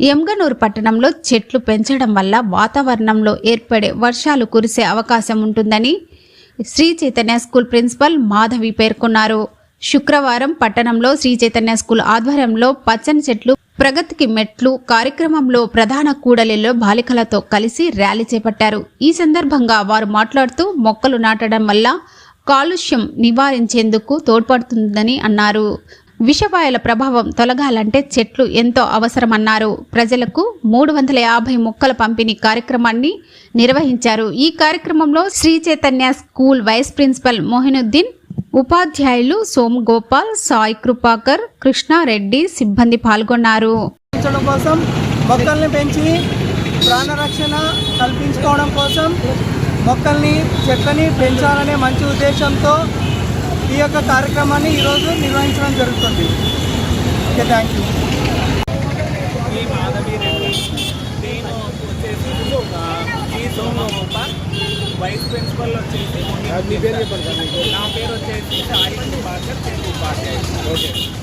ఎంగనూరు పట్టణంలో చెట్లు పెంచడం వల్ల వాతావరణంలో ఏర్పడే వర్షాలు కురిసే అవకాశం ఉంటుందని శ్రీ చైతన్య స్కూల్ ప్రిన్సిపల్ మాధవి పేర్కొన్నారు. శుక్రవారం పట్టణంలో శ్రీ చైతన్య స్కూల్ ఆధ్వర్యంలో పచ్చని చెట్లు ప్రగతికి మెట్లు కార్యక్రమంలో ప్రధాన కూడలిలో బాలికలతో కలిసి ర్యాలీ చేపట్టారు. ఈ సందర్భంగా వారు మాట్లాడుతూ మొక్కలు నాటడం వల్ల కాలుష్యం నివారించేందుకు తోడ్పడుతుందని అన్నారు. విషవాయుల ప్రభావం తొలగాలంటే చెట్లు ఎంతో అవసరమన్నారు. ప్రజలకు మూడు వందల యాభై మొక్కల పంపిణీ కార్యక్రమాన్ని నిర్వహించారు. ఈ కార్యక్రమంలో Sri Chaitanya school vice principal Mohinuddin ఉపాధ్యాయులు సోమ్ గోపాల్ సాయి కృపాకర్ కృష్ణారెడ్డి సిబ్బంది పాల్గొన్నారు. పెంచడం కోసం మొక్కల్ని పెంచి ప్రాణరక్షణ కల్పించుకోవడం కోసం మొక్కల్ని చెట్లని పెంచాలనే మంచి ఉద్దేశంతో ఈ యొక్క కార్యక్రమాన్ని ఈరోజు నిర్వహించడం జరుగుతుంది. Okay thank you. నేను వచ్చేసి ఈ వైస్ ప్రిన్సిపల్ వచ్చేసి నా పేరు వచ్చేసి సాయి కృపాకర్ తెలుగు ఉపాధ్యాయుడు.